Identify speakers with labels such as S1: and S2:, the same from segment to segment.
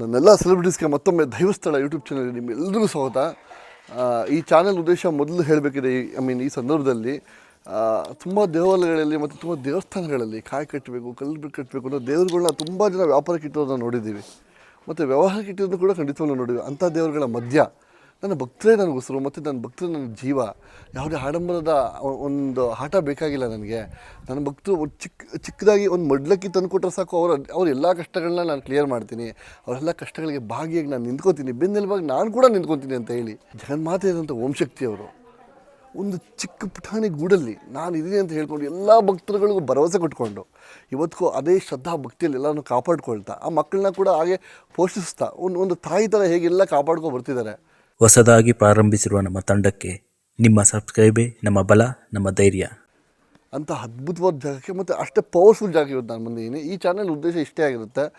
S1: ನನ್ನೆಲ್ಲ ಸೆಲೆಬ್ರಿಟೀಸ್ಗೆ ಮತ್ತೊಮ್ಮೆ ದೈವಸ್ಥಳ ಯೂಟ್ಯೂಬ್ ಚಾನಲ್ಗೆ ನಿಮ್ಮೆಲ್ಲರಿಗೂ ಸ್ವಾಗತ. ಈ ಚಾನೆಲ್ ಉದ್ದೇಶ ಮೊದಲು ಹೇಳಬೇಕಿದೆ ಐ ಮೀನ್ ಈ ಸಂದರ್ಭದಲ್ಲಿ ತುಂಬ ದೇವಾಲಯಗಳಲ್ಲಿ ಮತ್ತು ತುಂಬ ದೇವಸ್ಥಾನಗಳಲ್ಲಿ ಕಾಯಿ ಕಟ್ಟಬೇಕು, ಕಲ್ಲು ಕಟ್ಟಬೇಕು ಅನ್ನೋ ದೇವರುಗಳನ್ನ ತುಂಬ ಜನ ವ್ಯಾಪಾರಕ್ಕೆ ಇಟ್ಟೋದನ್ನ ನೋಡಿದ್ದೀವಿ. ಮತ್ತು ವ್ಯವಹಾರಕ್ಕೆ ಇಟ್ಟಿರೋದನ್ನು ಕೂಡ ಖಂಡಿತವನ್ನು ನೋಡಿದ್ವಿ ಅಂಥ ದೇವರುಗಳ ಮಧ್ಯ ನನ್ನ ಭಕ್ತರೇ ನನ್ನ ಉಸಿರು, ಮತ್ತು ನನ್ನ ಭಕ್ತರು ನನ್ನ ಜೀವ. ಯಾವುದೇ ಆಡಂಬರದ ಒಂದು ಆಟ ಬೇಕಾಗಿಲ್ಲ ನನಗೆ. ನನ್ನ ಭಕ್ತರು ಚಿಕ್ಕ ಚಿಕ್ಕದಾಗಿ ಒಂದು ಮಡ್ಲಕ್ಕಿ ತಂದು ಕೊಟ್ಟರೆ ಸಾಕು, ಅವರ, ಅವ್ರ ಎಲ್ಲ ಕಷ್ಟಗಳನ್ನ ನಾನು ಕ್ಲಿಯರ್ ಮಾಡ್ತೀನಿ. ಅವರೆಲ್ಲ ಕಷ್ಟಗಳಿಗೆ ಭಾಗಿಯಾಗಿ ನಾನು ನಿಂತ್ಕೋತೀನಿ. ಬೆನ್ನೆಲುಬಾಗಿ ನಾನು ಕೂಡ ನಿಂತ್ಕೊತೀನಿ ಅಂತ ಹೇಳಿ. ಜಗನ್ಮಾತೆ ಓಂ ಶಕ್ತಿ ಅವರು, ಒಂದು ಚಿಕ್ಕ ಪುಟಾಣಿ ಗೂಡಲ್ಲಿ ನಾನು ಇದೀನಿ ಅಂತ ಹೇಳ್ಕೊಂಡು ಎಲ್ಲ ಭಕ್ತರುಗಳಿಗೂ ಭರವಸೆ ಕೊಟ್ಕೊಂಡು, ಇವತ್ತಿಗೂ ಅದೇ ಶ್ರದ್ಧಾ ಭಕ್ತಿಯಲ್ಲಿ ಎಲ್ಲನೂ ಕಾಪಾಡ್ಕೊಳ್ತಾ, ಆ ಮಕ್ಕಳನ್ನ ಕೂಡ ಹಾಗೆ ಪೋಷಿಸ್ತಾ, ಒಂದು ಒಂದು ತಾಯಿ ಥರ ಹೇಗೆಲ್ಲ ಕಾಪಾಡ್ಕೊ ಬರ್ತಿದ್ದಾರೆ.
S2: ಹೊಸದಾಗಿ ಪ್ರಾರಂಭಿಸಿರುವ ನಮ್ಮ ತಂಡಕ್ಕೆ ನಿಮ್ಮ ಸಬ್ಸ್ಕ್ರೈಬೇ, ನಮ್ಮ ಬಲ, ನಮ್ಮ ಧೈರ್ಯ.
S1: ಅಂತ ಅದ್ಭುತವಾದ ಜಾಗಕ್ಕೆ ಮತ್ತು ಅಷ್ಟೇ ಪವರ್ಫುಲ್ ಜಾಗ ಇವತ್ತು ನಾನು ಬಂದಿದ್ದೀನಿ ಈ ಚಾನೆಲ್ ಉದ್ದೇಶ ಇಷ್ಟೇ ಆಗಿರುತ್ತೆ.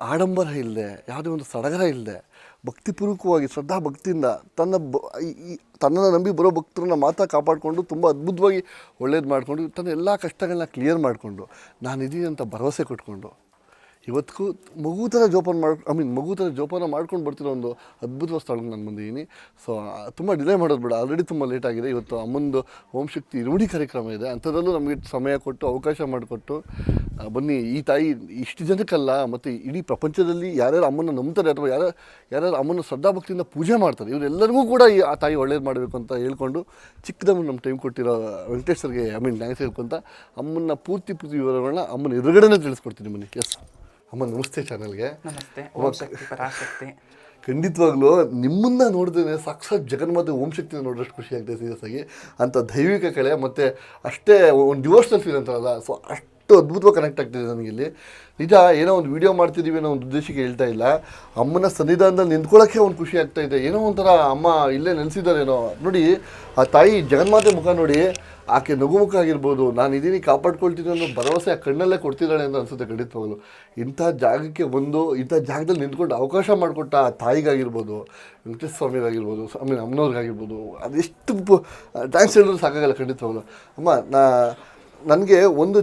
S1: ಆಡಂಬರ ಇಲ್ಲದೆ, ಯಾವುದೇ ಒಂದು ಸಡಗರ ಇಲ್ಲದೆ, ಭಕ್ತಿಪೂರ್ವಕವಾಗಿ, ಶ್ರದ್ಧಾ ಭಕ್ತಿಯಿಂದ ತನ್ನ ಬ, ಈ- ತನ್ನನ್ನು ನಂಬಿ ಬರೋ ಭಕ್ತರನ್ನ ಮಾತ್ರ ಕಾಪಾಡಿಕೊಂಡು ತುಂಬ ಅದ್ಭುತವಾಗಿ ಒಳ್ಳೇದು ಮಾಡಿಕೊಂಡು ತನ್ನ ಎಲ್ಲ ಕಷ್ಟಗಳನ್ನ ಕ್ಲಿಯರ್ ಮಾಡಿಕೊಂಡು ನಾನು ಇದೀನಿ ಅಂತ ಭರವಸೆ ಕೊಟ್ಕೊಂಡು ಇವತ್ತಿಗೂ ಮಗು ಥರ ಜೋಪಾನ ಮಾಡಿ ಐ ಮೀನ್ ಮಗು ಥರ ಜೋಪಾನ ಮಾಡ್ಕೊಂಡು ಬರ್ತಿರೋ ಒಂದು ಅದ್ಭುತವಾದ ಸ್ಥಳಕ್ಕೆ ನಾನು ಬಂದಿದ್ದೀನಿ. ಸೊ ತುಂಬ ಡಿಲೇ ಮಾಡೋದು ಬೇಡ. ಆಲ್ರೆಡಿ ತುಂಬ ಲೇಟ್ ಆಗಿದೆ. ಇವತ್ತು ಅಮ್ಮಂದು ಓಂ ಶಕ್ತಿ ರೂಢಿ ಕಾರ್ಯಕ್ರಮ ಇದೆ. ಅಂಥದ್ರಲ್ಲೂ ನಮಗೆ ಸಮಯ ಕೊಟ್ಟು, ಅವಕಾಶ ಮಾಡಿಕೊಟ್ಟು ಬನ್ನಿ, ಈ ತಾಯಿ ಇಷ್ಟು ಜನಕ್ಕಲ್ಲ, ಮತ್ತು ಇಡೀ ಪ್ರಪಂಚದಲ್ಲಿ ಯಾರ್ಯಾರು ಅಮ್ಮನ ನಂಬ್ತಾರೆ ಅಥವಾ ಯಾರು ಯಾರ್ಯಾರು ಅಮ್ಮನ ಶ್ರದ್ಧಾಭಕ್ತಿಯಿಂದ ಪೂಜೆ ಮಾಡ್ತಾರೆ, ಇವರೆಲ್ಲರಿಗೂ ಕೂಡ ಈ ಆ ತಾಯಿ ಒಳ್ಳೇದು ಮಾಡಬೇಕು ಅಂತ ಹೇಳ್ಕೊಂಡು ಚಿಕ್ಕದಮ್ಮ ನಮ್ಮ ಟೈಮ್ ಕೊಟ್ಟಿರೋ ವೆಂಕಟೇಶ್ವರ್ಗೆ ಐ ಮೀನ್ ಥ್ಯಾಂಕ್ಸ್ ಹೇಳ್ಕೊಂತ ಅಮ್ಮನ ಪೂರ್ತಿ ಪೂರ್ತಿ ವಿವರಗಳನ್ನ ಅಮ್ಮನ ಎದುರುಗಡೆನೇ ತಿಳಿಸ್ಕೊಡ್ತೀನಿ ಬನ್ನಿ. ಎಸ್ ಅಮ್ಮ ನಮಸ್ತೆ ಚಾನಲ್ಗೆ.
S3: ನಮಸ್ತೆ ಓಂ ಶಕ್ತಿ ಪರಾಶಕ್ತಿ.
S1: ಖಂಡಿತವಾಗ್ಲೂ ನಿಮ್ಮನ್ನ ನೋಡಿದ್ರೆ ಸಾಕ್ಷಾತ್ ಜಗನ್ಮಾತೆ ಓಂ ಶಕ್ತಿನ ನೋಡಿದಷ್ಟು ಖುಷಿ ಆಗ್ತದೆ ಸೀರಿಯಸ್ ಆಗಿ ಅಂಥ ದೈವಿಕ ಕಲೆ ಮತ್ತು ಅಷ್ಟೇ ಒಂದು ಡಿವೋಷನಲ್ ಫೀಲ್ ಅಂತಾರಲ್ಲ. ಸೊ ಅಷ್ಟು ಅದ್ಭುತವಾಗಿ ಕನೆಕ್ಟ್ ಆಗ್ತಿದೆ ನನಗೆ ಇಲ್ಲಿ. ನಿಜ, ಏನೋ ಒಂದು ವಿಡಿಯೋ ಮಾಡ್ತಿದ್ದೀವಿ ಅನ್ನೋ ಒಂದು ಉದ್ದೇಶಕ್ಕೆ ಹೇಳ್ತಾ ಇಲ್ಲ. ಅಮ್ಮನ ಸನ್ನಿಧಾನದಲ್ಲಿ ನಿಂತ್ಕೊಳ್ಳೋಕ್ಕೆ ಒಂದು ಖುಷಿ ಆಗ್ತಾ ಇದೆ. ಏನೋ ಒಂಥರ ಅಮ್ಮ ಇಲ್ಲೇ ನೆನೆಸಿದ್ದಾರೇನೋ ನೋಡಿ, ಆ ತಾಯಿ ಜಗನ್ಮಾತೆ ಮುಖ ನೋಡಿ, ಆಕೆ ನಗುಮುಖ ಆಗಿರ್ಬೋದು, ನಾನು ಇದೀನಿ ಕಾಪಾಡ್ಕೊಳ್ತೀನಿ ಅನ್ನೋ ಭರವಸೆ ಆ ಕಣ್ಣಲ್ಲೇ ಕೊಡ್ತಿದ್ದಾಳೆ ಅಂತ ಅನಿಸುತ್ತೆ ಖಂಡಿತವಾಗಲು. ಇಂಥ ಜಾಗಕ್ಕೆ ಬಂದು, ಇಂಥ ಜಾಗದಲ್ಲಿ ನಿಂತ್ಕೊಂಡು ಅವಕಾಶ ಮಾಡಿಕೊಟ್ಟ ಆ ತಾಯಿಗಾಗಿರ್ಬೋದು ವೆಂಕಟೇಶ್ ಸ್ವಾಮಿಗಾಗಿರ್ಬೋದು ಸ್ವಾಮಿ ಮೀನ್ ಅಮ್ಮನವ್ರಿಗಾಗಿರ್ಬೋದು, ಅದೆಷ್ಟು ಥ್ಯಾಂಕ್ಸ್ ಹೇಳಿದ್ರು ಸಾಕಾಗಲ್ಲ ಖಂಡಿತವಾಗಲು. ಅಮ್ಮ, ನಾ ನನಗೆ ಒಂದು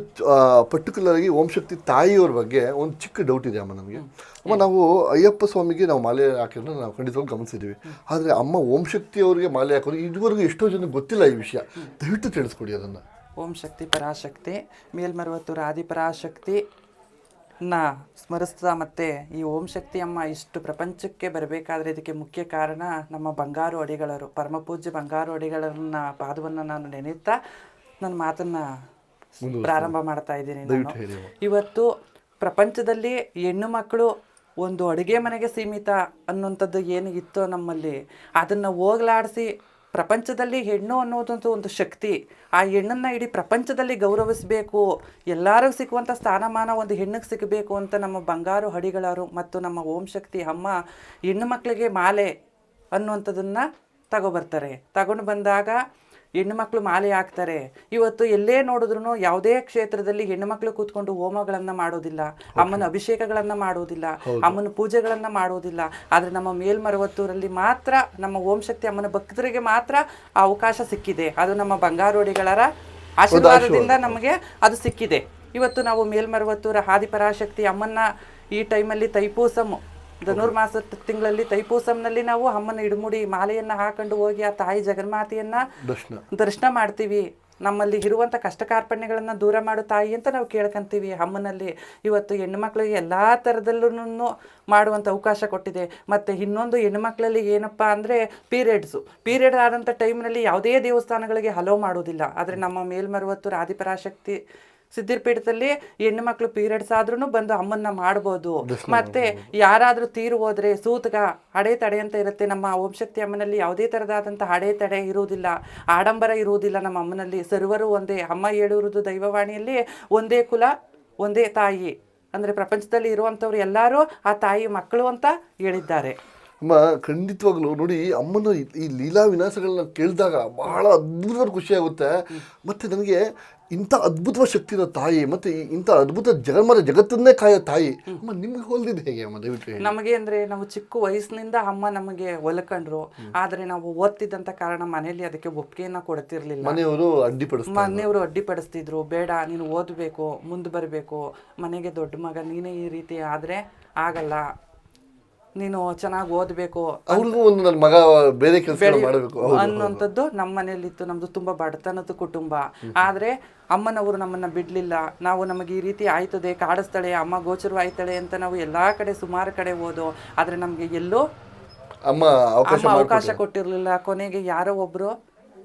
S1: ಪರ್ಟಿಕ್ಯುಲರ್ ಆಗಿ ಓಂ ಶಕ್ತಿ ತಾಯಿಯವ್ರ ಬಗ್ಗೆ ಒಂದು ಚಿಕ್ಕ ಡೌಟ್ ಇದೆ ಅಮ್ಮ ನಮಗೆ. ಅಮ್ಮ ನಾವು ಅಯ್ಯಪ್ಪ ಸ್ವಾಮಿಗೆ ನಾವು ಮಾಲೆ ಹಾಕಿದ್ರೆ ನಾವು ಖಂಡಿತವಾಗಿ ಗಮನಿಸಿದ್ದೀವಿ ಆದರೆ ಅಮ್ಮ ಓಂ ಶಕ್ತಿ ಅವರಿಗೆ ಮಾಲೆ ಹಾಕೋದು ಇದುವರೆಗೂ ಎಷ್ಟೋ ಜನ ಗೊತ್ತಿಲ್ಲ ಈ ವಿಷಯ. ದಯವಿಟ್ಟು ತಿಳಿಸ್ಕೊಡಿ ಅದನ್ನು.
S3: ಓಂ ಶಕ್ತಿ ಪರಾಶಕ್ತಿ ರಾಧಿ ಆದಿಪರಾಶಕ್ತಿ ನ ಸ್ಮರಿಸ್ತಾ ಮತ್ತೆ ಈ ಓಂ ಶಕ್ತಿ ಅಮ್ಮ ಇಷ್ಟು ಪ್ರಪಂಚಕ್ಕೆ ಬರಬೇಕಾದ್ರೆ ಇದಕ್ಕೆ ಮುಖ್ಯ ಕಾರಣ ನಮ್ಮ ಬಂಗಾರು ಅಡಿಗಳರು ಪರಮಪೂಜ್ಯ ಬಂಗಾರು ಅಡಿಗಳನ್ನ ಪಾದವನ್ನು ನಾನು ನೆನೆಯುತ್ತಾ ನನ್ನ ಮಾತನ್ನ ಪ್ರಾರಂಭ ಮಾಡ್ತಾ ಇದ್ದೀನಿ ನಾನು. ಇವತ್ತು ಪ್ರಪಂಚದಲ್ಲಿ ಹೆಣ್ಣು ಮಕ್ಕಳು ಒಂದು ಅಡುಗೆ ಮನೆಗೆ ಸೀಮಿತ ಅನ್ನುವಂಥದ್ದು ಏನು ಇತ್ತೋ ನಮ್ಮಲ್ಲಿ ಅದನ್ನು ಹೋಗ್ಲಾಡಿಸಿ ಪ್ರಪಂಚದಲ್ಲಿ ಹೆಣ್ಣು ಅನ್ನೋದಂತೂ ಒಂದು ಶಕ್ತಿ. ಆ ಹೆಣ್ಣನ್ನು ಇಡೀ ಪ್ರಪಂಚದಲ್ಲಿ ಗೌರವಿಸಬೇಕು ಎಲ್ಲರಿಗೂ ಸಿಕ್ಕುವಂಥ ಸ್ಥಾನಮಾನ ಒಂದು ಹೆಣ್ಣಿಗೆ ಸಿಗಬೇಕು ಅಂತ ನಮ್ಮ ಬಂಗಾರು ಹಡಿಗಳರು ಮತ್ತು ನಮ್ಮ ಓಂ ಶಕ್ತಿ ಅಮ್ಮ ಹೆಣ್ಣು ಮಕ್ಕಳಿಗೆ ಮಾಲೆ ಅನ್ನುವಂಥದ್ದನ್ನು ತಗೊಬರ್ತಾರೆ. ತಗೊಂಡು ಬಂದಾಗ ಹೆಣ್ಣುಮಕ್ಳು ಮಾಲೆ ಹಾಕ್ತಾರೆ. ಇವತ್ತು ಎಲ್ಲೇ ನೋಡಿದ್ರು ಯಾವುದೇ ಕ್ಷೇತ್ರದಲ್ಲಿ ಹೆಣ್ಣುಮಕ್ಳು ಕೂತ್ಕೊಂಡು ಹೋಮಗಳನ್ನ ಮಾಡೋದಿಲ್ಲ ಅಮ್ಮನ ಅಭಿಷೇಕಗಳನ್ನ ಮಾಡೋದಿಲ್ಲ ಅಮ್ಮನ ಪೂಜೆಗಳನ್ನ ಮಾಡೋದಿಲ್ಲ. ಆದರೆ ನಮ್ಮ ಮೇಲ್ಮರವತ್ತೂರಲ್ಲಿ ಮಾತ್ರ ನಮ್ಮ ಓಂ ಶಕ್ತಿ ಅಮ್ಮನ ಭಕ್ತರಿಗೆ ಮಾತ್ರ ಆ ಅವಕಾಶ ಸಿಕ್ಕಿದೆ. ಅದು ನಮ್ಮ ಬಂಗಾರೋಡಿಗಳರ ಆಶೀರ್ವಾದದಿಂದ ನಮಗೆ ಅದು ಸಿಕ್ಕಿದೆ. ಇವತ್ತು ನಾವು ಮೇಲ್ಮರವತ್ತೂರ ಹಾದಿಪರಾಶಕ್ತಿ ಅಮ್ಮನ್ನ ಈ ಟೈಮಲ್ಲಿ ತೈಪೂಸಮ್ ಧನುರ್ಮಾಸ ತಿಂಗಳಲ್ಲಿ ತೈಪೂಸಂನಲ್ಲಿ ನಾವು ಅಮ್ಮನ ಇಡಮುಡಿ ಮಾಲೆಯನ್ನ ಹಾಕೊಂಡು ಹೋಗಿ ಆ ತಾಯಿ ಜಗನ್ಮಾತೆಯನ್ನ
S1: ದರ್ಶನ.
S3: ಮಾಡ್ತೀವಿ. ನಮ್ಮಲ್ಲಿ ಇರುವಂಥ ಕಷ್ಟ ಕಾರ್ಪಣ್ಯಗಳನ್ನು ದೂರ ಮಾಡು ತಾಯಿ ಅಂತ ನಾವು ಕೇಳ್ಕಂತೀವಿ ಅಮ್ಮನಲ್ಲಿ. ಇವತ್ತು ಹೆಣ್ಣುಮಕ್ಳಿಗೆ ಎಲ್ಲ ಥರದಲ್ಲೂ ಮಾಡುವಂಥ ಅವಕಾಶ ಕೊಟ್ಟಿದೆ. ಮತ್ತು ಇನ್ನೊಂದು ಹೆಣ್ಣುಮಕ್ಳಲ್ಲಿ ಏನಪ್ಪ ಅಂದರೆ ಪೀರಿಯಡ್ಸು. ಪೀರಿಯಡ್ ಆದಂಥ ಟೈಮ್ನಲ್ಲಿ ಯಾವುದೇ ದೇವಸ್ಥಾನಗಳಿಗೆ ಹಲೋ ಮಾಡೋದಿಲ್ಲ ಆದರೆ ನಮ್ಮ ಮೇಲ್ಮರುವತ್ತು ಆದಿಪರಾಶಕ್ತಿ ಸಿದ್ಧಿರ್ಪೀಠದಲ್ಲಿ ಹೆಣ್ಣು ಮಕ್ಕಳು ಪೀರಿಯಡ್ಸ್ ಆದ್ರೂ ಬಂದು ಅಮ್ಮನ್ನ ಮಾಡ್ಬೋದು. ಮತ್ತೆ ಯಾರಾದ್ರೂ ತೀರು ಹೋದ್ರೆ ಸೂತಕ ಅಡೆತಡೆ ಅಂತ ಇರುತ್ತೆ. ನಮ್ಮ ಓಂಶಕ್ತಿ ಅಮ್ಮನಲ್ಲಿ ಯಾವುದೇ ಥರದಾದಂಥ ಹಡೆ ತಡೆ ಇರುವುದಿಲ್ಲ. ಆಡಂಬರ ಇರುವುದಿಲ್ಲ ನಮ್ಮ ಅಮ್ಮನಲ್ಲಿ. ಸರ್ವರು ಒಂದೇ ಅಮ್ಮ ಹೇಳುವುದು ದೈವವಾಣಿಯಲ್ಲಿ ಒಂದೇ ಕುಲ ಒಂದೇ ತಾಯಿ. ಅಂದ್ರೆ ಪ್ರಪಂಚದಲ್ಲಿ ಇರುವಂತವ್ರು ಎಲ್ಲರೂ ಆ ತಾಯಿ ಮಕ್ಕಳು ಅಂತ ಹೇಳಿದ್ದಾರೆ.
S1: ಅಮ್ಮ ಖಂಡಿತವಾಗ್ಲೂ ನೋಡಿ ಅಮ್ಮನ ಈ- ಲೀಲಾ ವಿನಾಶಗಳನ್ನ ಕೇಳಿದಾಗ ಬಹಳ ಅದ್ಭುತವಾದ ಖುಷಿ ಆಗುತ್ತೆ. ಮತ್ತು ನನಗೆ ಇಂಥ ಅದ್ಭುತ ಶಕ್ತಿ ಇರೋ ತಾಯಿ ಮತ್ತು ಇಂಥ ಅದ್ಭುತ ಜಗನ್ಮರ ಜಗತ್ತನ್ನೇ ಕಾಯೋ ತಾಯಿ ಅಮ್ಮ ನಿಮ್ಗೆ ಹೋಲ್ದಿದ್ದು ಹೇಗೆ ಅಮ್ಮ? ದಯವಿಟ್ಟು ಹೇಳಿ.
S3: ನಮಗೆ ಅಂದ್ರೆ ನಾವು ಚಿಕ್ಕ ವಯಸ್ಸಿನಿಂದ ಅಮ್ಮ ನಮಗೆ ಒಲಕಂಡ್ರು. ಆದ್ರೆ ನಾವು ಓದ್ತಿದ್ದಂಥ ಕಾರಣ ಮನೆಯಲ್ಲಿ ಅದಕ್ಕೆ ಒಪ್ಪಿಗೆಯನ್ನ ಕೊಡ್ತಿರ್ಲಿಲ್ಲ.
S1: ಮನೆಯವರು ಅಡ್ಡಿಪಡಿಸ್ತಾರೆ
S3: ಮನೆಯವರು ಅಡ್ಡಿಪಡಿಸ್ತಿದ್ರು. ಬೇಡ ನೀನು ಓದಬೇಕು ಮುಂದೆ ಬರಬೇಕು. ಮನೆಗೆ ದೊಡ್ಡ ಮಗ ನೀನೇ ಈ ರೀತಿ ಆದರೆ ಆಗಲ್ಲ. ನೀನು ಚೆನ್ನಾಗಿ ಓದಬೇಕು
S1: ಅವ್ರಿಗೂ ಒಂದು ನನ್ನ ಮಗ ಬೇರೆ ಕೆಲಸ ಮಾಡಬೇಕು.
S3: ಅನ್ನುವಂಥದ್ದು ನಮ್ಮ ಮನೆಯಲ್ಲಿತ್ತು. ನಮ್ದು ತುಂಬಾ ಬಡತನದ ಕುಟುಂಬ. ಆದ್ರೆ ಅಮ್ಮನವರು ನಮ್ಮನ್ನ ಬಿಡಲಿಲ್ಲ. ನಾವು ನಮಗೆ ಈ ರೀತಿ ಆಯ್ತದೆ ಕಾಡಿಸ್ತಾಳೆ ಅಮ್ಮ ಗೋಚರವಾಯ್ತಾಳೆ ಅಂತ ನಾವು ಎಲ್ಲಾ ಕಡೆ ಸುಮಾರು ಕಡೆ ಓದು ಆದ್ರೆ ನಮಗೆ ಎಲ್ಲೂ
S1: ಅಮ್ಮ ಅವಕಾಶ
S3: ಅಮ್ಮ ಅವಕಾಶ ಕೊಟ್ಟಿರಲಿಲ್ಲ. ಕೊನೆಗೆ ಯಾರೋ ಒಬ್ಬರು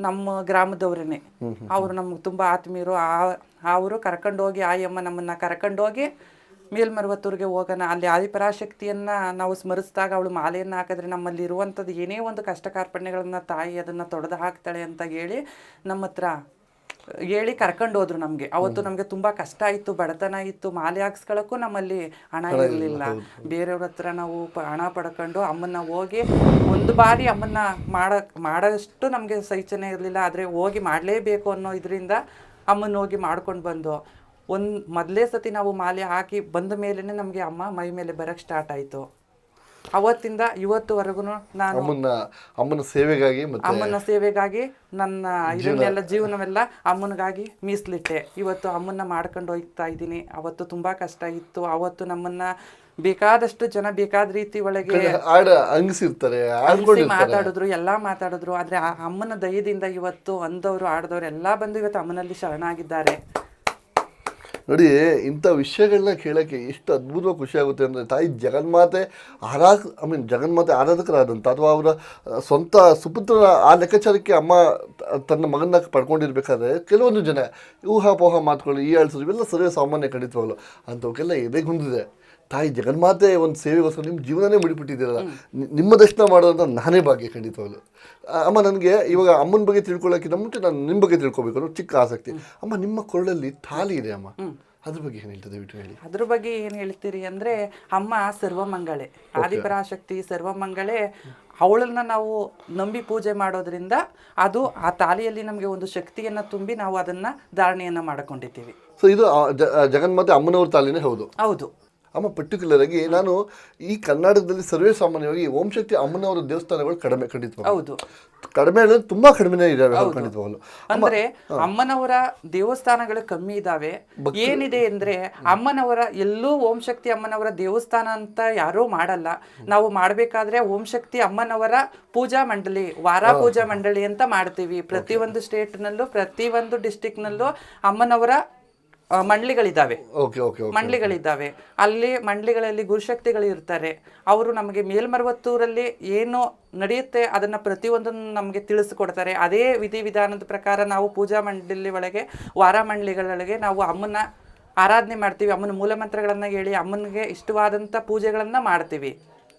S3: ನಮ್ಮ ಗ್ರಾಮದವ್ರೇ ಅವರು ನಮ್ಗೆ ತುಂಬಾ ಆತ್ಮೀಯರು. ಆ ಅವರು ಕರ್ಕೊಂಡೋಗಿ ಆಯಮ್ಮ ನಮ್ಮನ್ನ ಕರ್ಕೊಂಡೋಗಿ ಮೇಲ್ಮರ್ವತ್ತೂರಿಗೆ ಹೋಗೋಣ. ಅಲ್ಲಿ ಆದಿಪರಾಶಕ್ತಿಯನ್ನ ನಾವು ಸ್ಮರಿಸಿದಾಗ ಅವಳು ಮಾಲೆಯನ್ನು ಹಾಕಿದ್ರೆ ನಮ್ಮಲ್ಲಿ ಇರುವಂಥದ್ದು ಏನೇ ಒಂದು ಕಷ್ಟ ಕಾರ್ಪಣ್ಯಗಳನ್ನ ತಾಯಿ ಅದನ್ನ ತೊಡೆದು ಹಾಕ್ತಾಳೆ ಅಂತ ಹೇಳಿ ನಮ್ಮ ಹತ್ರ ಹೇಳಿ ಕರ್ಕೊಂಡು ಹೋದ್ರು ನಮ್ಗೆ. ಅವತ್ತು ನಮ್ಗೆ ತುಂಬಾ ಕಷ್ಟ ಇತ್ತು ಬಡತನ ಇತ್ತು. ಮಾಲೆ ಹಾಕ್ಸ್ಕೊಳಕ್ಕೂ ನಮ್ಮಲ್ಲಿ ಹಣ ಇರಲಿಲ್ಲ. ಬೇರೆಯವ್ರ ಹತ್ರ ನಾವು ಹಣ ಪಡ್ಕೊಂಡು ಅಮ್ಮನ್ನ ಹೋಗಿ ಒಂದು ಬಾರಿ ಅಮ್ಮನ್ನ ಮಾಡ ಮಾಡೋಷ್ಟು ನಮಗೆ ಸೈಚನೆ ಇರಲಿಲ್ಲ. ಆದ್ರೆ ಹೋಗಿ ಮಾಡಲೇಬೇಕು ಅನ್ನೋ ಇದರಿಂದ ಅಮ್ಮನ ಹೋಗಿ ಮಾಡ್ಕೊಂಡು ಬಂದು. ಒಂದು ಮೊದಲೇ ಸತಿ ನಾವು ಮಾಲೆ ಹಾಕಿ ಬಂದ ಮೇಲೇ ನಮಗೆ ಅಮ್ಮ ಮೈ ಮೇಲೆ ಬರಕ್ ಸ್ಟಾರ್ಟ್ ಆಯ್ತು. ಅವತ್ತಿಂದ ಇವತ್ತುವರೆಗೂ ನಾನು
S1: ಅಮ್ಮನ ಅಮ್ಮನ ಸೇವೆಗಾಗಿ
S3: ಅಮ್ಮನ ಸೇವೆಗಾಗಿ ನನ್ನ ಇದನ್ನೆಲ್ಲ ಜೀವನವೆಲ್ಲ ಅಮ್ಮನಿಗಾಗಿ ಮೀಸಲಿಟ್ಟೆ. ಇವತ್ತು ಅಮ್ಮನ್ನ ಮಾಡ್ಕೊಂಡು ಹೋಗ್ತಾ ಇದ್ದೀನಿ. ಅವತ್ತು ತುಂಬಾ ಕಷ್ಟ ಇತ್ತು. ಅವತ್ತು ನಮ್ಮನ್ನ ಬೇಕಾದಷ್ಟು ಜನ ಬೇಕಾದ ರೀತಿ ಒಳಗೆ ಮಾತಾಡಿದ್ರು ಎಲ್ಲಾ ಮಾತಾಡಿದ್ರು. ಆದ್ರೆ ಆ ಅಮ್ಮನ ದಯದಿಂದ ಇವತ್ತು ಅಂದವರು ಆಡದವ್ರು ಎಲ್ಲಾ ಬಂದು ಇವತ್ತು ಅಮ್ಮನಲ್ಲಿ ಶರಣಾಗಿದ್ದಾರೆ.
S1: ನೋಡಿ, ಇಂಥ ವಿಷಯಗಳನ್ನ ಕೇಳೋಕ್ಕೆ ಎಷ್ಟು ಅದ್ಭುತವಾಗಿ ಖುಷಿ ಆಗುತ್ತೆ ಅಂದರೆ ತಾಯಿ ಜಗನ್ಮಾತೆ ಆರಾ ಐ ಮೀನ್ ಜಗನ್ಮಾತೆ ಆರಾಧಕರಾದಂಥ ಅಥವಾ ಅವರ ಸ್ವಂತ ಸುಪುತ್ರನ ಆ ಲೆಕ್ಕಾಚಾರಕ್ಕೆ ಅಮ್ಮ ತನ್ನ ಮಗನ ಪಡ್ಕೊಂಡಿರ್ಬೇಕಾದ್ರೆ ಕೆಲವೊಂದು ಜನ ಊಹಾಪೋಹ ಮಾತುಗಳು, ಈ ಆಳ್ಸೋದು ಇವೆಲ್ಲ ಸರ್ವೇ ಸಾಮಾನ್ಯ ಖಂಡಿತವಾಗಲು. ಅಂಥವಕ್ಕೆಲ್ಲ ಎದೆಗುಂದಿದೆ ತಾಯಿ ಜಗನ್ಮಾತೆ ಒಂದು ಸೇವೆಗೋಸ್ಕರ ನಿಮ್ಮ ಜೀವನನೇ ಮುಡಿಪಿಟ್ಟಿದ್ದೀರಲ್ಲ ನಿ- ನಿಮ್ಮ ದರ್ಶನ ಮಾಡೋದಂತ ನಾನೇ ಭಾಗ್ಯ ಖಂಡಿತವಾಗ್ಲು ಅಮ್ಮ ನನಗೆ ಇವಾಗ ಅಮ್ಮನ ಬಗ್ಗೆ ತಿಳ್ಕೊಳ್ಳೋಕ್ಕಿಂತ ಮುಂಚೆ ನಾನು ನಿಮ್ಮ ಬಗ್ಗೆ ತಿಳ್ಕೊಬೇಕು ಅನ್ನೋ ಚಿಕ್ಕ ಆಸಕ್ತಿ. ಅಮ್ಮ ನಿಮ್ಮ ಕೊರಳಲ್ಲಿ ತಾಲಿ ಇದೆ ಅಮ್ಮ. ಅದ್ರ ಬಗ್ಗೆ ಏನು ಹೇಳ್ತದೆ ದಯವಿಟ್ಟು ಹೇಳಿ.
S3: ಅದ್ರ ಬಗ್ಗೆ ಏನು ಹೇಳ್ತೀರಿ ಅಂದ್ರೆ ಅಮ್ಮ ಸರ್ವಮಂಗಳೆ. ಆದಿಪರಾಶಕ್ತಿ ಸರ್ವಮಂಗಳೆ. ಅವಳನ್ನ ನಾವು ನಂಬಿ ಪೂಜೆ ಮಾಡೋದ್ರಿಂದ ಅದು ಆ ತಾಲಿಯಲ್ಲಿ ನಮಗೆ ಒಂದು ಶಕ್ತಿಯನ್ನ ತುಂಬಿ ನಾವು ಅದನ್ನ ಧಾರಣೆಯನ್ನ ಮಾಡಿಕೊಂಡಿದ್ದೀವಿ.
S1: ಸೊ ಇದು ಜಗನ್ಮಾತೆ ಅಮ್ಮನವ್ರ ತಾಲಿನೇ ಹೌದು.
S3: ಹೌದು.
S1: ಅಮ್ಮ ಪರ್ಟಿಕ್ಯುಲರ್ ಆಗಿ ನಾನು ಈ ಕರ್ನಾಟಕದಲ್ಲಿ ಸರ್ವೇ ಸಾಮಾನ್ಯವಾಗಿ ಓಂ ಶಕ್ತಿ ಅಮ್ಮನವರ ದೇವಸ್ಥಾನಗಳು ಕಡಿಮೆ ಖಂಡಿತವಾಗ್ಲು.
S3: ಹೌದು.
S1: ಕಡಿಮೆ ಅಂದ್ರೆ ತುಂಬಾ ಕಡಿಮೆನೇ ಇದಾವೆ ಖಂಡಿತವಾಗ್ಲು.
S3: ಅಂದ್ರೆ ಅಮ್ಮನವರ ದೇವಸ್ಥಾನಗಳು ಕಮ್ಮಿ ಇದಾವೆ. ಏನಿದೆ ಅಂದ್ರೆ ಅಮ್ಮನವರ ಎಲ್ಲೂ ಓಂ ಶಕ್ತಿ ಅಮ್ಮನವರ ದೇವಸ್ಥಾನ ಅಂತ ಯಾರೂ ಮಾಡಲ್ಲ. ನಾವು ಮಾಡಬೇಕಾದ್ರೆ ಓಂ ಶಕ್ತಿ ಅಮ್ಮನವರ ಪೂಜಾ ಮಂಡಳಿ ವಾರ ಪೂಜಾ ಮಂಡಳಿ ಅಂತ ಮಾಡ್ತೀವಿ. ಪ್ರತಿಯೊಂದು ಸ್ಟೇಟ್ನಲ್ಲೂ ಪ್ರತಿಯೊಂದು ಡಿಸ್ಟಿಕ್ನಲ್ಲೂ ಅಮ್ಮನವರ ಮಂಡಳಿಗಳಿದ್ದಾವೆ
S1: ಓಕೆ ಓಕೆ ಓಕೆ
S3: ಮಂಡಳಿಗಳಿದ್ದಾವೆ ಅಲ್ಲಿ ಮಂಡಳಿಗಳಲ್ಲಿ ಗುರುಶಕ್ತಿಗಳು ಇರ್ತಾರೆ ಅವರು ನಮಗೆ ಮೇಲ್ಮರವತ್ತೂರಲ್ಲಿ ಏನು ನಡೆಯುತ್ತೆ ಅದನ್ನ ಪ್ರತಿಯೊಂದನ್ನು ನಮಗೆ ತಿಳಿಸ್ಕೊಡ್ತಾರೆ. ಅದೇ ವಿಧಿವಿಧಾನದ ಪ್ರಕಾರ ನಾವು ಪೂಜಾ ಮಂಡಳಿ ಒಳಗೆ ವಾರ ಮಂಡಳಿಗಳೊಳಗೆ ನಾವು ಅಮ್ಮನ ಆರಾಧನೆ ಮಾಡ್ತೀವಿ. ಅಮ್ಮನ ಮೂಲಮಂತ್ರಗಳನ್ನು ಹೇಳಿ ಅಮ್ಮನಿಗೆ ಇಷ್ಟವಾದಂಥ ಪೂಜೆಗಳನ್ನು ಮಾಡ್ತೀವಿ.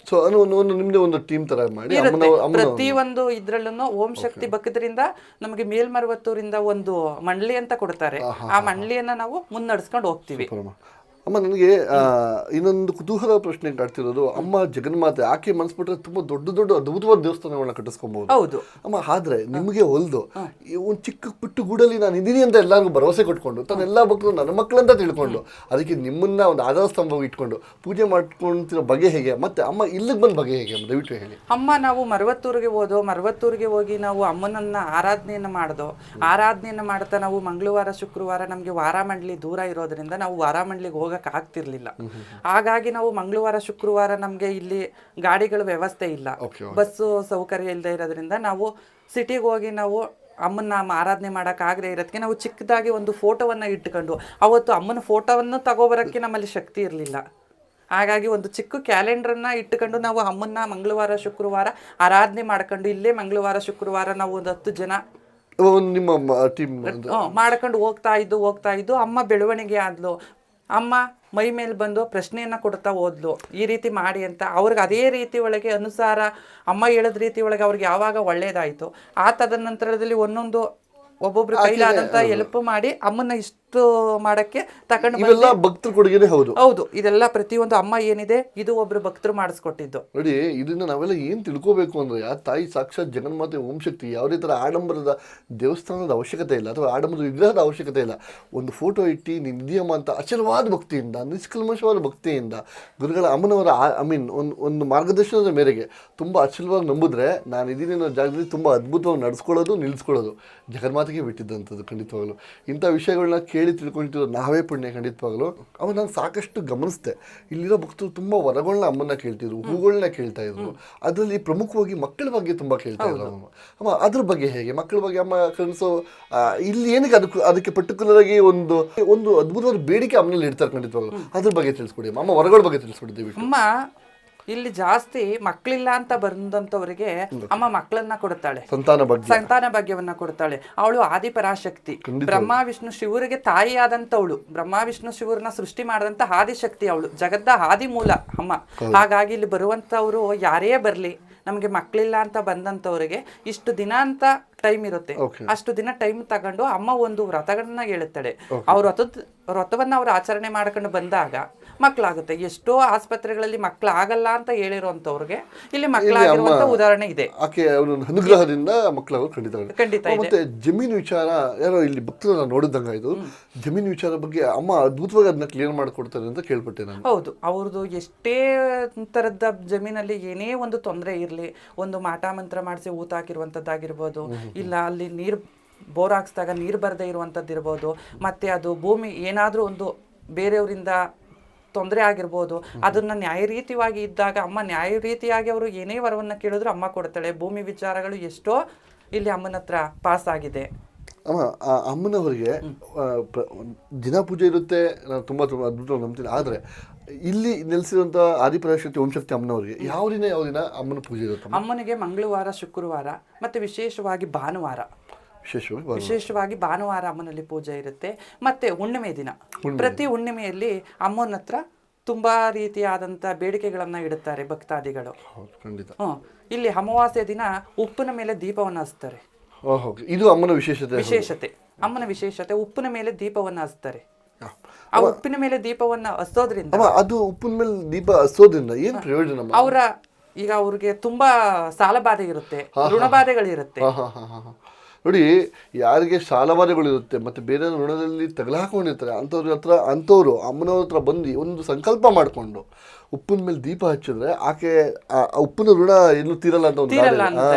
S1: ಸೊ ಅದು ಒಂದು ಒಂದು ನಿಮ್ದೇ ಒಂದು ಟೀಮ್ ತರ ಮಾಡಿ
S3: ಪ್ರತಿ
S1: ಒಂದು ಅಮ್ಮನ
S3: ಪ್ರತಿಯೊಂದು ಇದ್ರಲ್ಲೂ ಓಂ ಶಕ್ತಿ ಬಕ್ಕದ್ರಿಂದ ನಮಗೆ ಮೇಲ್ಮರವತ್ತೂರಿಂದ ಒಂದು ಮಂಡಳಿ ಅಂತ ಕೊಡ್ತಾರೆ. ಆ ಮಂಡಳಿಯನ್ನ ನಾವು ಮುನ್ನಡೆಸ್ಕೊಂಡು ಹೋಗ್ತೀವಿ.
S1: ಅಮ್ಮ ನನಗೆ ಇನ್ನೊಂದು ಕುತೂಹಲ ಪ್ರಶ್ನೆ ಕಾಡ್ತಿರೋದು. ಅಮ್ಮ ಜಗನ್ಮಾತೆ ಆಕೆ ಮನಸ್ಬಿಟ್ರೆ ತುಂಬಾ ದೊಡ್ಡ ದೊಡ್ಡ ಅದ್ಭುತವಾದ ದೇವಸ್ಥಾನಗಳನ್ನ ಕಟ್ಟಿಸ್ಕೊಬಹುದು.
S3: ಹೌದು.
S1: ಅಮ್ಮ ಆದ್ರೆ ನಿಮಗೆ ಹೊಲ್ದು ಒಂದು ಚಿಕ್ಕ ಪುಟ್ಟು ಗೂಡಲ್ಲಿ ನಾನು ಇದೀನಿ ಅಂತ ಎಲ್ಲರಿಗೂ ಭರವಸೆ ಕೊಟ್ಕೊಂಡು ತನ್ನ ಎಲ್ಲ ಭಕ್ತರು ನನ್ನ ಮಕ್ಕಳಂತ ತಿಳ್ಕೊಂಡು ಅದಕ್ಕೆ ನಿಮ್ಮನ್ನ ಒಂದು ಆಧಾರ ಸ್ತಂಭವಾಗಿ ಇಟ್ಕೊಂಡು ಪೂಜೆ ಮಾಡ್ಕೊಂತಿರೋ ಬಗೆ ಹೇಗೆ? ಮತ್ತೆ ಅಮ್ಮ ಇಲ್ಲಿಗೆ ಬಂದ ಬಗೆ ಹೇಗೆ? ಅಮ್ಮ ದಯವಿಟ್ಟು ಹೇಳಿ.
S3: ಅಮ್ಮ ನಾವು ಮರವತ್ತೂರಿಗೆ ಹೋದೋ ಮರವತ್ತೂರಿಗೆ ಹೋಗಿ ನಾವು ಅಮ್ಮನನ್ನ ಆರಾಧನೆಯನ್ನ ಮಾಡ್ದೋ ಆರಾಧನೆಯನ್ನು ಮಾಡ್ತಾ ನಾವು ಮಂಗಳವಾರ ಶುಕ್ರವಾರ ನಮಗೆ ವಾರ ಮಂಡಳಿ ದೂರ ಇರೋದ್ರಿಂದ ನಾವು ವಾರ ಮಂಡಳಿಗೆ ಹೋಗಕ್ ಆಗ್ತಿರ್ಲಿಲ್ಲ. ಹಾಗಾಗಿ ನಾವು ಮಂಗಳವಾರ ಶುಕ್ರವಾರ ನಮಗೆ ಇಲ್ಲಿ ಗಾಡಿಗಳ ವ್ಯವಸ್ಥೆ ಇಲ್ಲ. ಬಸ್ಸು ಸೌಕರ್ಯ ಇಲ್ಲದೆ ಇರೋದ್ರಿಂದ ನಾವು ಸಿಟಿಗೆ ಹೋಗಿ ನಾವು ಅಮ್ಮನ್ನ ಆರಾಧನೆ ಮಾಡೋಕ್ಕಾಗದೆ ಇರೋದಕ್ಕೆ ನಾವು ಚಿಕ್ಕದಾಗಿ ಒಂದು ಫೋಟೋವನ್ನು ಇಟ್ಕೊಂಡು ಅವತ್ತು ಅಮ್ಮನ ಫೋಟೋವನ್ನು ತಗೋಬರೋಕ್ಕೆ ನಮ್ಮಲ್ಲಿ ಶಕ್ತಿ ಇರಲಿಲ್ಲ. ಹಾಗಾಗಿ ಒಂದು ಚಿಕ್ಕ ಕ್ಯಾಲೆಂಡರನ್ನ ಇಟ್ಟುಕೊಂಡು ನಾವು ಅಮ್ಮನ್ನ ಮಂಗಳವಾರ ಶುಕ್ರವಾರ ಆರಾಧನೆ ಮಾಡ್ಕೊಂಡು ಇಲ್ಲೇ ಮಂಗಳವಾರ ಶುಕ್ರವಾರ ನಾವು ಒಂದು ಹತ್ತು ಜನ
S1: ನಿಮ್ಮ
S3: ಮಾಡ್ಕೊಂಡು ಹೋಗ್ತಾ ಇದ್ದು ಹೋಗ್ತಾ ಇದ್ದು ಅಮ್ಮ ಬೆಳವಣಿಗೆ ಆದ್ಲು ಅಮ್ಮ ಮೈ ಮೇಲೆ ಬಂದು ಪ್ರಶ್ನೆಯನ್ನ ಕೊಡ್ತಾ ಹೋದ್ಲು. ಈ ರೀತಿ ಮಾಡಿ ಅಂತ ಅವ್ರಿಗೆ ಅದೇ ರೀತಿ ಒಳಗೆ ಅನುಸಾರ ಅಮ್ಮ ಹೇಳಿದ ರೀತಿ ಒಳಗೆ ಅವ್ರಿಗೆ ಯಾವಾಗ ಒಳ್ಳೇದಾಯ್ತು. ಆ ತದನಂತರದಲ್ಲಿ ಒಂದೊಂದು ಒಬ್ಬೊಬ್ರು ಕೈಲಾದಂತ ಎಲ್ಪ್ ಮಾಡಿ ಅಮ್ಮನ ಇಷ್ಟು ಮಾಡಕ್ಕೆ ತಕೊಂಡು ಬಂದು
S1: ಇವೆಲ್ಲ ಭಕ್ತರ ಕೊಡುಗೆನೇ ಹೌದು.
S3: ಹೌದು ಇದೆಲ್ಲ ಪ್ರತಿಯೊಂದು ಅಮ್ಮ ಏನಿದೆ ಇದು ಒಬ್ರು ಭಕ್ತರು ಮಾಡಿಸ್ಕೊಟ್ಟಿದ್ದು.
S1: ನೋಡಿ ಇದನ್ನ ನಾವೆಲ್ಲ ಏನು ತಿಳ್ಕೋಬೇಕು ಅಂದ್ರೆ ಆ ತಾಯಿ ಸಾಕ್ಷಾತ್ ಜಗನ್ಮಾತೆ ಓಂ ಶಕ್ತಿ ಯಾವುದೇ ತರ ಆಡಂಬರದ ದೇವಸ್ಥಾನದ ಅವಶ್ಯಕತೆ ಇಲ್ಲ ಅಥವಾ ಆಡಂಬರದ ವಿಗ್ರಹದ ಅವಶ್ಯಕತೆ ಇಲ್ಲ. ಒಂದು ಫೋಟೋ ಇಟ್ಟು ನೀನು ಇದೆಯಮ್ಮ ಅಂತ ಅಚಲವಾದ ಭಕ್ತಿಯಿಂದ ನಿಷ್ಕಲ್ಮಶವಾದ ಭಕ್ತಿಯಿಂದ ಗುರುಗಳ ಅಮ್ಮನವರ ಐ ಮೀನ್ ಒಂದು ಒಂದು ಮಾರ್ಗದರ್ಶನದ ಮೇರೆಗೆ ತುಂಬ ಅಚಲವಾಗಿ ನಂಬಿದ್ರೆ ನಾನು ಇದೀನಿ ಅನ್ನೋ ಜಾಗದಲ್ಲಿ ತುಂಬ ಅದ್ಭುತವಾಗಿ ನಡೆಸ್ಕೊಳ್ಳೋದು ನಿಲ್ಲಿಸ್ಕೊಳ್ಳೋದು ಜಗನ್ಮಾತೆಗೆ ಬಿಟ್ಟಿದ್ದಂಥದ್ದು ಖಂಡಿತವಾಗಲು. ಇಂಥ ವಿಷಯಗಳನ್ನ ಕೇಳಿ ಕೇಳಿ ತಿಳ್ಕೊಂಡಿದ್ದು ನಾವೇ ಪುಣ್ಯ ಖಂಡಿತವಾಗಲು. ಅವಾಗ ನಾನು ಸಾಕಷ್ಟು ಗಮನಿಸಿದೆ. ಇಲ್ಲಿರೋ ಭಕ್ತರು ತುಂಬಾ ವರಗಳನ್ನ ಅಮ್ಮನ್ನ ಕೇಳ್ತಿದ್ರು ಹೂಗಳನ್ನ ಕೇಳ್ತಾ ಇದ್ರು. ಅದರಲ್ಲಿ ಪ್ರಮುಖವಾಗಿ ಮಕ್ಕಳ ಬಗ್ಗೆ ತುಂಬಾ ಕೇಳ್ತಾ ಇದ್ರು ಅಮ್ಮ. ಅಮ್ಮ ಅದ್ರ ಬಗ್ಗೆ ಹೇಗೆ? ಮಕ್ಕಳ ಬಗ್ಗೆ ಅಮ್ಮ ಕನಸು ಇಲ್ಲಿ ಏನಕ್ಕೆ ಅದಕ್ಕೆ ಅದಕ್ಕೆ ಪರ್ಟಿಕ್ಯುಲರ್ ಆಗಿ ಒಂದು ಒಂದು ಅದ್ಭುತವಾದ ಬೇಡಿಕೆ ಅಮ್ಮನಲ್ಲಿ ಇಡ್ತಾರೆ ಖಂಡಿತವಾಗಲು. ಅದ್ರ ಬಗ್ಗೆ ತಿಳಿಸ್ಕೊಡಿ ಅಮ್ಮ. ಅಮ್ಮ ವರಗಳ ಬಗ್ಗೆ ತಿಳಿಸ್ಕೊಡಿ
S3: ಅಮ್ಮ ಇಲ್ಲಿ ಜಾಸ್ತಿ ಮಕ್ಕಳಿಲ್ಲ ಅಂತ ಬಂದಂತವರಿಗೆ ಅಮ್ಮ ಮಕ್ಕಳನ್ನ ಕೊಡ್ತಾಳೆ.
S1: ಸಂತಾನ
S3: ಭಾಗ್ಯವನ್ನ ಕೊಡ್ತಾಳೆ. ಅವಳು ಆದಿಪರಾಶಕ್ತಿ. ಬ್ರಹ್ಮ ವಿಷ್ಣು ಶಿವರಿಗೆ ತಾಯಿಯಾದಂತವಳು ಬ್ರಹ್ಮ ವಿಷ್ಣು ಶಿವರನ್ನ ಸೃಷ್ಟಿ ಮಾಡಿದಂತ ಆದಿಶಕ್ತಿ ಅವಳು. ಜಗದ್ದ ಆದಿ ಮೂಲ ಅಮ್ಮ ಹಾಗಾಗಿ ಇಲ್ಲಿ ಬರುವಂತವ್ರು ಯಾರೇ ಬರ್ಲಿ ನಮಗೆ ಮಕ್ಕಳಿಲ್ಲ ಅಂತ ಬಂದಂತವ್ರಿಗೆ ಇಷ್ಟು ದಿನ ಅಂತ ಟೈಮ್ ಇರುತ್ತೆ. ಅಷ್ಟು ದಿನ ಟೈಮ್ ತಗೊಂಡು ಅಮ್ಮ ಒಂದು ವ್ರತಗಳನ್ನ ಹೇಳುತ್ತಾಳೆ. ಅವ್ರ ವ್ರತದ ವ್ರತವನ್ನ ಅವ್ರು ಆಚರಣೆ ಮಾಡ್ಕೊಂಡು ಬಂದಾಗ ಮಕ್ಕಳಾಗುತ್ತೆ. ಎಷ್ಟೋ ಆಸ್ಪತ್ರೆಗಳಲ್ಲಿ ಮಕ್ಕಳಾಗಲ್ಲ ಅಂತ ಹೇಳಿರುವಂತವ್ರಿಗೆ ಇಲ್ಲಿ ಮಕ್ಕಳಾಗಿರುವಂತ ಉದಾಹರಣೆ ಇದೆ.
S1: ಆಕೆ ಅವನ ಅನುಗ್ರಹದಿಂದ ಮಕ್ಕಳು ಖಂಡಿತ
S3: ಖಂಡಿತ ಇದೆ.
S1: ಮತ್ತೆ ಜಮೀನು ವಿಚಾರ ಯಾರೋ ಇಲ್ಲಿ ಭಕ್ತರನ್ನ ನೋಡಿದಂಗ ಇದು ಜಮೀನು ವಿಚಾರ ಬಗ್ಗೆ ಅಮ್ಮ ಅದ್ಭುತವಾಗಿ ಅದನ್ನ ಕ್ಲಿಯರ್ ಮಾಡ್ಕೊಡ್ತಾರೆ ಅಂತ ಕೇಳ್ಪಟ್ಟೆ ನಾನು.
S3: ಹೌದು ಅವ್ರದ್ದು ಎಷ್ಟೇ ಥರದ ಜಮೀನಲ್ಲಿ ಏನೇ ಒಂದು ತೊಂದರೆ ಇರಲಿ ಒಂದು ಮಾಟ ಮಂತ್ರ ಮಾಡಿಸಿ ಊತ ಹಾಕಿರುವಂಥದ್ದಾಗಿರ್ಬೋದು ಇಲ್ಲ ಅಲ್ಲಿ ನೀರು ಬೋರ್ ಹಾಕ್ಸಿದಾಗ ನೀರು ಬರದೇ ಇರುವಂಥದ್ದು ಇರ್ಬೋದು ಮತ್ತೆ ಅದು ಭೂಮಿ ಏನಾದರೂ ಒಂದು ಬೇರೆಯವರಿಂದ ತೊಂದರೆ ಆಗಿರ್ಬೋದು. ಅದನ್ನ ನ್ಯಾಯ ರೀತಿಯಾಗಿ ಇದ್ದಾಗ ಅಮ್ಮ ನ್ಯಾಯ ರೀತಿಯಾಗಿ ಅವರು ಏನೇ ವರವನ್ನು ಕೇಳಿದ್ರು ಅಮ್ಮ ಕೊಡ್ತಾಳೆ. ಭೂಮಿ ವಿಚಾರಗಳು ಎಷ್ಟೋ ಇಲ್ಲಿ ಅಮ್ಮನ ಹತ್ರ ಪಾಸ್ ಆಗಿದೆ.
S1: ಅಮ್ಮ ಅಮ್ಮನವರಿಗೆ ದಿನ ಪೂಜೆ ಇರುತ್ತೆ. ನಾನು ತುಂಬ ತುಂಬಾ ಅದ್ಭುತ ನಂಬ್ತೀನಿ. ಆದರೆ ಇಲ್ಲಿ ನೆಲೆಸಿರುವಂತಹ ಆದಿಪರಾಶಕ್ತಿ ಓಂಶಕ್ತಿ ಅಮ್ಮನವರಿಗೆ ಯಾವ ದಿನ ಯಾವ ದಿನ ಅಮ್ಮನ ಪೂಜೆ ಇರುತ್ತೆ
S3: ಅಮ್ಮನಿಗೆ ಮಂಗಳವಾರ ಶುಕ್ರವಾರ ಮತ್ತು ವಿಶೇಷವಾಗಿ ಭಾನುವಾರ.
S1: ವಿಶೇಷವಾಗಿ
S3: ಭಾನುವಾರ. ಅಮ್ಮನಲ್ಲಿ ಪೂಜೆ ಇರುತ್ತೆ. ಮತ್ತೆ ಹುಣ್ಣಿಮೆ ದಿನ. ಪ್ರತಿ ಹುಣ್ಣಿಮೆಯಲ್ಲಿ ಅಮ್ಮನ ಹತ್ರ ತುಂಬಾ ರೀತಿಯಾದಂತ ಬೇಡಿಕೆಗಳನ್ನ ಇಡುತ್ತಾರೆ ಭಕ್ತಾದಿಗಳು. ಹ್ಮ್ ಇಲ್ಲಿ ಅಮಾವಾಸ್ಯ ದಿನ ಉಪ್ಪಿನ ಮೇಲೆ ದೀಪವನ್ನು ಹಚ್ತಾರೆ.
S1: ಇದು ಅಮ್ಮನ ವಿಶೇಷತೆ.
S3: ವಿಶೇಷತೆ. ಅಮ್ಮನ ವಿಶೇಷತೆ ಉಪ್ಪಿನ ಮೇಲೆ ದೀಪವನ್ನು ಹಚ್ತಾರೆ. ಆ ಉಪ್ಪಿನ ಮೇಲೆ ದೀಪವನ್ನ
S1: ಹಸೋದ್ರಿಂದ ಅದು ಉಪ್ಪಿನ ಮೇಲೆ ದೀಪ ಹಸೋದ್ರಿಂದ ಏನ್ ಪ್ರಯೋಜನ
S3: ಅವರ ಈಗ ಅವ್ರಿಗೆ ತುಂಬಾ ಸಾಲ ಬಾಧೆ ಇರುತ್ತೆ ಋಣಬಾಧೆಗಳಿರುತ್ತೆ.
S1: ಬಾಧೆಗಳಿರುತ್ತೆ. ನೋಡಿ ಯಾರಿಗೆ ಇರುತ್ತೆ ಮತ್ತೆ ಬೇರೆ ಋಣದಲ್ಲಿ ತಗಲಾಕೊಂಡಿರ್ತಾರೆ ಅಂಥವ್ರ ಹತ್ರ ಅಂಥವ್ರು ಅಮ್ಮನವ್ರ ಹತ್ರ ಬಂದು ಒಂದು ಸಂಕಲ್ಪ ಮಾಡಿಕೊಂಡು ಉಪ್ಪಿನ ಮೇಲೆ ದೀಪ ಹಚ್ಚಿದ್ರೆ ಆಕೆ ಆ ಉಪ್ಪಿನ ಋಣ ಎಲ್ಲೂ ತೀರಲ್ಲ ಅಂತ ಒಂದು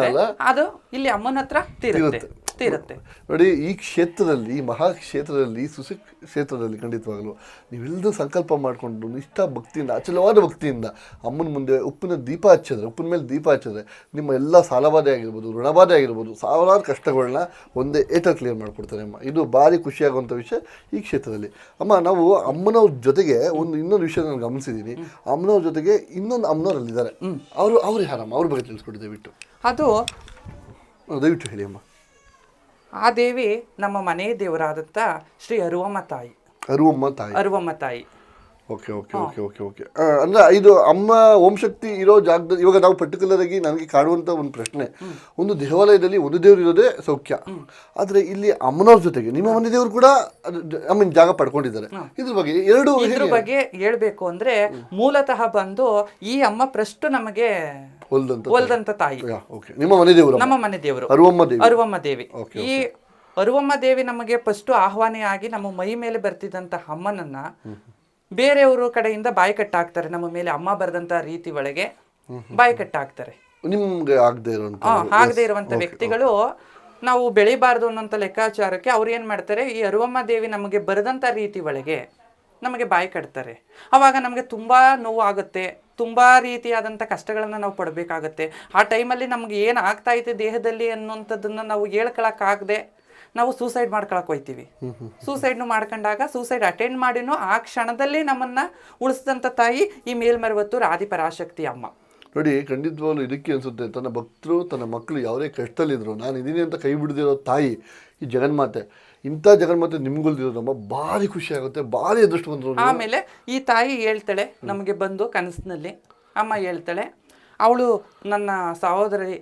S1: ಅಲ್ಲ?
S3: ಅದು ಇಲ್ಲಿ ಅಮ್ಮನ ಹತ್ರ ತೀರುತ್ತೆ. ತೀರುತ್ತೆ
S1: ನೋಡಿ ಈ ಕ್ಷೇತ್ರದಲ್ಲಿ ಮಹಾ ಕ್ಷೇತ್ರದಲ್ಲಿ ಸುಸಿ ಕ್ಷೇತ್ರದಲ್ಲಿ ಖಂಡಿತವಾಗಲು ನೀವೆಲ್ಲರೂ ಸಂಕಲ್ಪ ಮಾಡಿಕೊಂಡು ನಿಷ್ಠ ಭಕ್ತಿಯಿಂದ ಅಚಲವಾದ ಭಕ್ತಿಯಿಂದ ಅಮ್ಮನ ಮುಂದೆ ಉಪ್ಪಿನ ದೀಪ ಹಚ್ಚಿದ್ರೆ ಉಪ್ಪಿನ ಮೇಲೆ ದೀಪ ಹಚ್ಚಿದ್ರೆ ನಿಮ್ಮ ಎಲ್ಲ ಸಾಲಬಾಧೆ ಆಗಿರ್ಬೋದು ಋಣಬಾಧೆ ಆಗಿರ್ಬೋದು ಸಾವಿರಾರು ಕಷ್ಟಗಳನ್ನ ಒಂದೇ ಏಟ ಕ್ಲಿಯರ್ ಮಾಡಿಕೊಡ್ತಾರೆ ಅಮ್ಮ. ಇದು ಭಾರಿ ಖುಷಿಯಾಗುವಂಥ ವಿಷಯ ಈ ಕ್ಷೇತ್ರದಲ್ಲಿ. ಅಮ್ಮ ನಾವು ಅಮ್ಮನವ್ರ ಜೊತೆಗೆ ಒಂದು ಇನ್ನೊಂದು ವಿಷಯ ನಾನು ಗಮನಿಸಿದ್ದೀನಿ. ಅಮ್ಮನವ್ರ ಜೊತೆಗೆ ಇನ್ನೊಂದು ಅಮ್ಮನವರಲ್ಲಿದ್ದಾರೆ. ಅವರು ಅವ್ರು ಯಾರಮ್ಮ? ಅವ್ರ ಬಗ್ಗೆ ತಿಳಿಸ್ಕೊಡಿ ದಯವಿಟ್ಟು.
S3: ಅದು
S1: ದಯವಿಟ್ಟು ಹೇಳಿ ಅಮ್ಮ.
S3: ಆ ದೇವಿ ನಮ್ಮ ಮನೆ ದೇವರಾದಂಥ ಶ್ರೀ ಅರುವಮ್ಮ ತಾಯಿ.
S1: ಅರುವಮ್ಮ ತಾಯಿ.
S3: ಅರುವಮ್ಮ ತಾಯಿ.
S1: Okay okay okay okay okay. ಅಂದ್ರೆ ಇದು ಅಮ್ಮ ಓಂ ಶಕ್ತಿ ಇರೋ ಜಾಗದಲ್ಲಿ ಇವಾಗ ನಾವು ಪರ್ಟಿಕ್ಯುಲರ್ ಆಗಿ ನನಗೆ ಕಾಡುವಂತ ಒಂದು ಪ್ರಶ್ನೆ. ಒಂದು ದೇವಾಲಯದಲ್ಲಿ ಒಂದು ದೇವರು ಇರೋದೇ ಸೌಖ್ಯ. ಆದ್ರೆ ಇಲ್ಲಿ ಅಮ್ಮನವ್ರ ಜೊತೆಗೆ ನಿಮ್ಮ ಮನೆ ದೇವರು ಕೂಡ ಐ ಮೀನ್ ಜಾಗ ಪಡ್ಕೊಂಡಿದ್ದಾರೆ. ಇದ್ರ ಬಗ್ಗೆ ಎರಡು
S3: ಇದ್ರ ಬಗ್ಗೆ ಹೇಳ್ಬೇಕು ಅಂದ್ರೆ ಮೂಲತಃ ಬಂದು ಈ ಅಮ್ಮ ಪ್ರಶ್ತು ನಮಗೆ
S1: ಹೊಲ್ದಂತ
S3: ಒಲ್ದಂತ ತಾಯಿ.
S1: ಓಕೆ ನಿಮ್ಮ ಮನೆ ದೇವರು
S3: ನಮ್ಮ ಮನೆ ದೇವರು.
S1: ಅರುವಮ್ಮ ದೇವಿ.
S3: ಅರುವಮ್ಮ ದೇವಿ. ಈ ಅರುವಮ್ಮ ದೇವಿ ನಮಗೆ ಫಸ್ಟ್ ಆಹ್ವಾನಿಯಾಗಿ ನಮ್ಮ ಮೈ ಮೇಲೆ ಬರ್ತಿದ್ದಂತ ಅಮ್ಮನನ್ನ ಬೇರೆಯವರು ಕಡೆಯಿಂದ ಬಾಯಿ ಕಟ್ಟಾಕ್ತಾರೆ. ನಮ್ಮ ಮೇಲೆ ಅಮ್ಮ ಬರೆದಂತ ರೀತಿ ಒಳಗೆ ಬಾಯಿ ಕಟ್ಟಾಕ್ತಾರೆ.
S1: ನಿಮ್ಗೆ ಆಗದೆ ಇರುವಂತ
S3: ಆ, ಆಗದೆ ಇರುವಂತ ವ್ಯಕ್ತಿಗಳು ನಾವು ಬೆಳಿಬಾರ್ದು ಅನ್ನೋಂತ ಲೆಕ್ಕಾಚಾರಕ್ಕೆ ಅವ್ರು ಏನ್ ಮಾಡ್ತಾರೆ ಈ ಅರುವಮ್ಮ ದೇವಿ ನಮಗೆ ಬರೆದಂತ ರೀತಿ ಒಳಗೆ ನಮಗೆ ಬಾಯಿ ಕಟ್ತಾರೆ. ಅವಾಗ ನಮಗೆ ತುಂಬಾ ನೋವು ಆಗುತ್ತೆ ತುಂಬಾ ರೀತಿಯಾದಂಥ ಕಷ್ಟಗಳನ್ನು ನಾವು ಪಡಬೇಕಾಗತ್ತೆ. ಆ ಟೈಮಲ್ಲಿ ನಮ್ಗೆ ಏನು ಆಗ್ತಾ ಐತೆ ದೇಹದಲ್ಲಿ ಅನ್ನುವಂಥದ್ದನ್ನು ನಾವು ಹೇಳ್ಕೊಳಕ್ಕಾಗದೆ ನಾವು ಸೂಸೈಡ್ ಮಾಡ್ಕೊಳಕ್ ಹೋಯ್ತೀವಿ. ಸೂಸೈಡ್ನು ಮಾಡ್ಕೊಂಡಾಗ ಸೂಸೈಡ್ ಅಟೆಂಡ್ ಮಾಡಿನೂ ಆ ಕ್ಷಣದಲ್ಲಿ ನಮ್ಮನ್ನ ಉಳಿಸಿದಂಥ ತಾಯಿ ಈ ಮೇಲ್ಮರವತ್ತು ರಾಧಿಪರಾಶಕ್ತಿ ಅಮ್ಮ.
S1: ನೋಡಿ ಖಂಡಿತವಾಗ್ಲು ಇದಕ್ಕೆ ಅನ್ಸುತ್ತೆ ತನ್ನ ಭಕ್ತರು ತನ್ನ ಮಕ್ಕಳು ಯಾವುದೇ ಕಷ್ಟದಲ್ಲಿದ್ದರು ನಾನು ಇದ್ದೀನಿ ಅಂತ ಕೈ ಬಿಡದಿರೋ ತಾಯಿ ಈ ಜಗನ್ಮಾತೆ ಇಂಥ ಜಗನ್ಮಾತೆ ನಿಮ್ಗೊಲ್ದಿರೋದಮ್ಮ ಭಾರಿ ಖುಷಿ ಆಗುತ್ತೆ ಭಾರಿ ಅದೃಷ್ಟ ಬಂದ್ರು
S3: ಆಮೇಲೆ ಈ ತಾಯಿ ಹೇಳ್ತಾಳೆ ನಮಗೆ ಬಂದು ಕನಸಿನಲ್ಲಿ ಅಮ್ಮ ಹೇಳ್ತಾಳೆ ಅವಳು ನನ್ನ ಸಹೋದರಿ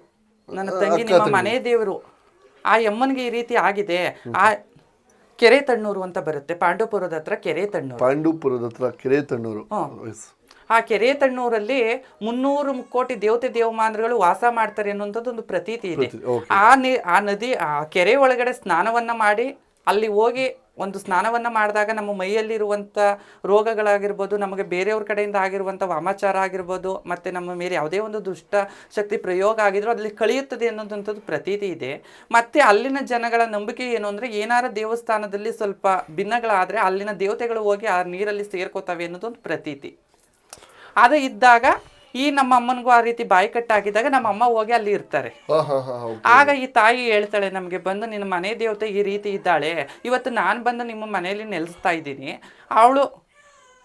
S3: ನನ್ನ ತಂಗಿ ನಿಮ್ಮ ಮನೆ ದೇವರು ಆ ಯಮ್ಮನಿಗೆ ಈ ರೀತಿ ಆಗಿದೆ ಆ ಕೆರೆ ತಣ್ಣೂರು ಅಂತ ಬರುತ್ತೆ ಪಾಂಡವಪುರದ ಹತ್ರ ಕೆರೆ ತಣ್ಣೂರು.
S1: ಪಾಂಡವಪುರದ ಹತ್ರ ಕೆರೆ ತಣ್ಣೂರು.
S3: ಆ ಕೆರೆ ತಣ್ಣೂರಲ್ಲಿ ಮುನ್ನೂರು ಕೋಟಿ ದೇವತೆ ದೇವಮಾನರುಗಳು ವಾಸ ಮಾಡ್ತಾರೆ ಅನ್ನುವಂಥದ್ದು ಒಂದು ಪ್ರತೀತಿ ಇದೆ. ಆ ಆ ನದಿ ಆ ಕೆರೆ ಒಳಗಡೆ ಸ್ನಾನವನ್ನ ಮಾಡಿ ಅಲ್ಲಿ ಹೋಗಿ ಒಂದು ಸ್ನಾನವನ್ನು ಮಾಡಿದಾಗ ನಮ್ಮ ಮೈಯಲ್ಲಿರುವಂಥ ರೋಗಗಳಾಗಿರ್ಬೋದು, ನಮಗೆ ಬೇರೆಯವ್ರ ಕಡೆಯಿಂದ ಆಗಿರುವಂಥ ವಾಮಾಚಾರ ಆಗಿರ್ಬೋದು, ಮತ್ತು ನಮ್ಮ ಮೇಲೆ ಯಾವುದೇ ಒಂದು ದುಷ್ಟ ಶಕ್ತಿ ಪ್ರಯೋಗ ಆಗಿದ್ರು ಅಲ್ಲಿ ಕಳೆಯುತ್ತದೆ ಅನ್ನೋದಂಥದ್ದು ಪ್ರತೀತಿ ಇದೆ. ಮತ್ತು ಅಲ್ಲಿನ ಜನಗಳ ನಂಬಿಕೆ ಏನು ಅಂದರೆ, ಏನಾರ ದೇವಸ್ಥಾನದಲ್ಲಿ ಸ್ವಲ್ಪ ಭಿನ್ನಗಳಾದರೆ ಅಲ್ಲಿನ ದೇವತೆಗಳು ಹೋಗಿ ಆ ನೀರಲ್ಲಿ ಸೇರ್ಕೋತವೆ ಅನ್ನೋದೊಂದು ಪ್ರತೀತಿ. ಅದು ಇದ್ದಾಗ ಈ ನಮ್ಮ ಅಮ್ಮನಿಗೂ ಆ ರೀತಿ ಬಾಯಿ ಕಟ್ಟಾಗಿದ್ದಾಗ ನಮ್ಮ ಅಮ್ಮ ಹೋಗಿ ಅಲ್ಲಿ ಇರ್ತಾರೆ. ಆಗ ಈ ತಾಯಿ ಹೇಳ್ತಾಳೆ ನಮಗೆ ಬಂದು ನಿನ್ನ ಮನೆ ದೇವತೆ ಈ ರೀತಿ ಇದ್ದಾಳೆ. ಇವತ್ತು ನಾನು ಬಂದು ನಿಮ್ಮ ಮನೆಯಲ್ಲಿ ನೆಲೆಸ್ತಾ ಇದ್ದೀನಿ. ಅವಳು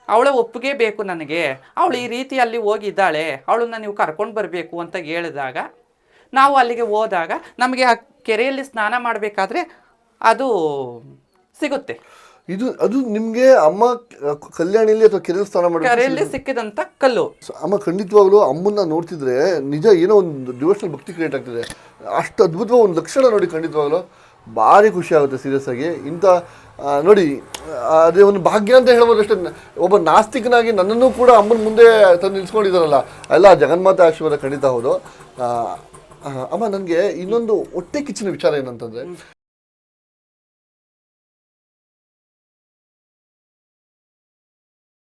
S3: ಅವಳ ಒಪ್ಪಿಗೆ ಬೇಕು ನನಗೆ. ಅವಳು ಈ ರೀತಿ ಅಲ್ಲಿ ಹೋಗಿದ್ದಾಳೆ ಅವಳನ್ನ ನೀವು ಕರ್ಕೊಂಡು ಬರಬೇಕು ಅಂತ ಹೇಳಿದಾಗ ನಾವು ಅಲ್ಲಿಗೆ ಹೋದಾಗ ನಮಗೆ ಆ ಕೆರೆಯಲ್ಲಿ ಸ್ನಾನ ಮಾಡಬೇಕಾದ್ರೆ ಅದು ಸಿಗುತ್ತೆ.
S1: ಇದು ಅದು ನಿಮ್ಗೆ ಅಮ್ಮ ಕಲ್ಯಾಣಿಲಿ ಅಥವಾ ಕೆರೆ ಸ್ನಾನ ಮಾಡಿ
S3: ಕೆರೆಯಲ್ಲಿ ಸಿಕ್ಕಿದಂಥ ಕಲ್ಲು.
S1: ಅಮ್ಮ ಖಂಡಿತವಾಗ್ಲೂ ಅಮ್ಮನ್ನ ನೋಡ್ತಿದ್ರೆ ನಿಜ ಏನೋ ಒಂದು ಡಿವೋಷನಲ್ ಭಕ್ತಿ ಕ್ರಿಯೇಟ್ ಆಗ್ತಿದೆ. ಅಷ್ಟು ಅದ್ಭುತವಾದ ಒಂದು ಲಕ್ಷಣ ನೋಡಿ ಖಂಡಿತವಾಗ್ಲೂ ಭಾರಿ ಖುಷಿ ಆಗುತ್ತೆ ಸೀರಿಯಸ್ ಆಗಿ. ಇಂಥ ಆ, ನೋಡಿ ಆ, ಅದೇ ಒಂದು ಭಾಗ್ಯ ಅಂತ ಹೇಳ್ಬೋದು ಅಷ್ಟೇ. ಒಬ್ಬ ನಾಸ್ತಿಕನಾಗಿ ನನ್ನನ್ನು ಕೂಡ ಅಮ್ಮನ ಮುಂದೆ ತಂದು ನಿಲ್ಸ್ಕೊಂಡಿದ್ದಾರಲ್ಲ ಎಲ್ಲ ಜಗನ್ಮಾತೆ ಆಶೀರ್ವಾದ ಖಂಡಿತ ಹೌದು. ಆ, ಆ, ಅಮ್ಮ ನನಗೆ ಇನ್ನೊಂದು ಹೊಟ್ಟೆ ಕಿಚ್ಚಿನ ವಿಚಾರ ಏನಂತಂದ್ರೆ